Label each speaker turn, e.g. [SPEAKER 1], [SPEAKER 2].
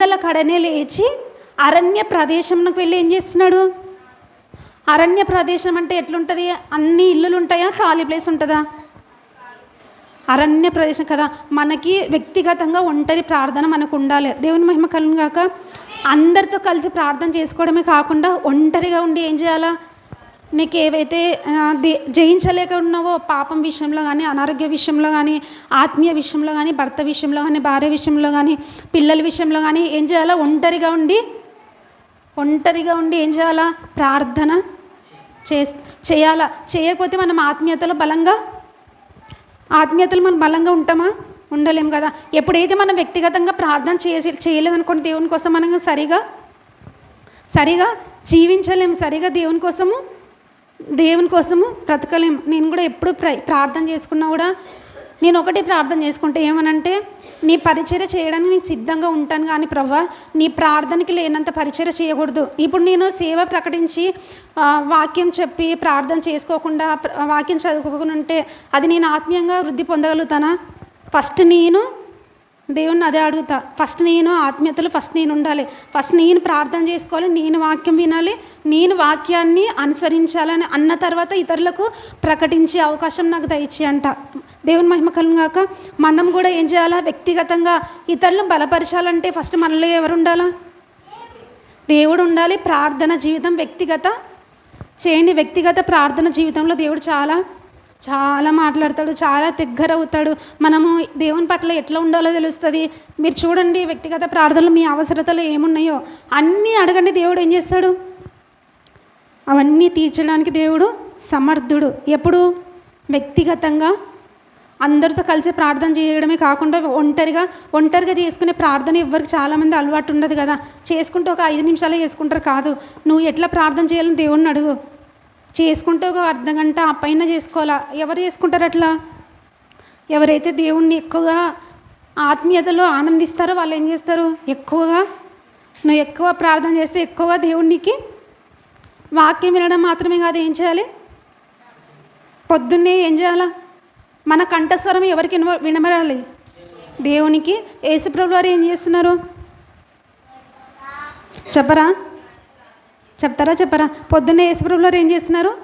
[SPEAKER 1] పిల్లల కడనే లేచి అరణ్య ప్రదేశంలోకి వెళ్ళి ఏం చేస్తున్నాడు? అరణ్య ప్రదేశం అంటే ఎట్లుంటుంది? అన్ని ఇల్లులు ఉంటాయా ఖాళీ ప్లేస్ ఉంటుందా? అరణ్య ప్రదేశం కదా. మనకి వ్యక్తిగతంగా ఒంటరి ప్రార్థన మనకు ఉండాలి. దేవుని మహిమ కలుగు కాక అందరితో కలిసి ప్రార్థన చేసుకోవడమే కాకుండా ఒంటరిగా ఉండి ఏం చేయాలా? నీకు ఏవైతే దే- జయించలేక ఉన్నావో పాపం విషయంలో కానీ అనారోగ్య విషయంలో కానీ ఆత్మీయ విషయంలో కానీ భర్త విషయంలో కానీ భార్య విషయంలో కానీ పిల్లల విషయంలో కానీ ఏం చేయాలా? ఒంటరిగా ఉండి ఒంటరిగా ఉండి ఏం చేయాలా? ప్రార్థన చే చేయాలా? చేయకపోతే మనం ఆత్మీయతలో బలంగా ఆత్మీయతలు మనం బలంగా ఉంటామా? ఉండలేం కదా. ఎప్పుడైతే మనం వ్యక్తిగతంగా ప్రార్థన చేసి చేయలేదనుకోండి దేవుని కోసం మనం సరిగా సరిగా జీవించలేము సరిగా దేవుని కోసము దేవుని కోసము బ్రతకలేం. నేను కూడా ఎప్పుడు ప్రార్థన చేసుకున్నా కూడా నేను ఒకటి ప్రార్థన చేసుకుంటే ఏమనంటే నీ పరిచర్య చేయడానికి నేను సిద్ధంగా ఉంటాను కానీ ప్రవ్వా నీ ప్రార్థనకి లేనంత పరిచర్య చేయకూడదు. ఇప్పుడు నేను సేవ ప్రకటించి వాక్యం చెప్పి ప్రార్థన చేసుకోకుండా వాక్యం చదువుకోకుండా ఉంటే అది నేను ఆత్మీయంగా వృద్ధి పొందగలుగుతానా? ఫస్ట్ నేను దేవుణ్ణి అదే అడుగుతా. ఫస్ట్ నేను ఆత్మీయతలు ఫస్ట్ నేను ఉండాలి. ఫస్ట్ నేను ప్రార్థన చేసుకోవాలి నేను వాక్యం వినాలి నేను వాక్యాన్ని అనుసరించాలని అన్న తర్వాత ఇతరులకు ప్రకటించే అవకాశం నాకు దయచి అంట దేవుని మహిమ కలుగాక మనం కూడా ఏం చేయాలా? వ్యక్తిగతంగా ఇతరులను బలపరచాలంటే ఫస్ట్ మనలో ఎవరు ఉండాలా? దేవుడు ఉండాలి. ప్రార్థన జీవితం వ్యక్తిగత. చేయండి వ్యక్తిగత ప్రార్థన జీవితంలో దేవుడు చాలా చాలా మాట్లాడతాడు చాలా దగ్గర అవుతాడు మనము దేవుని పట్ల ఎట్లా ఉండాలో తెలుస్తుంది. మీరు చూడండి వ్యక్తిగత ప్రార్థనలు మీ అవసరతలు ఏమున్నాయో. అన్నీ అడగండి దేవుడు ఏం చేస్తాడు? అవన్నీ తీర్చడానికి దేవుడు సమర్థుడు. ఎప్పుడు? వ్యక్తిగతంగా. అందరితో కలిసి ప్రార్థన చేయడమే కాకుండా ఒంటరిగా ఒంటరిగా చేసుకునే ప్రార్థన ఎవ్వరికి చాలామంది అలవాటు ఉండదు కదా. చేసుకుంటే ఒక ఐదు నిమిషాలే చేసుకుంటారు కాదు. నువ్వు ఎట్లా ప్రార్థన చేయాలని దేవుణ్ణి అడుగు. చేసుకుంటే ఒక అర్ధ గంట ఆ పైన చేసుకోవాలా? ఎవరు చేసుకుంటారు అట్లా? ఎవరైతే దేవుణ్ణి ఎక్కువగా ఆత్మీయతలో ఆనందిస్తారో వాళ్ళు ఏం చేస్తారు? ఎక్కువగా నువ్వు ఎక్కువ ప్రార్థన చేస్తే ఎక్కువగా దేవునికి వాక్యం వినడం మాత్రమే కాదు ఏం చేయాలి? పొద్దున్నే ఏం చేయాలా? మన కంఠస్వరం ఎవరికి వినబడాలి? దేవునికి. యేసుప్రభు వారు ఏం చేస్తున్నారు? చెప్పరా? చెప్తారా? చెప్పరా? పొద్దున్నే యేసుప్రభు వారు ఏం చేస్తున్నారు?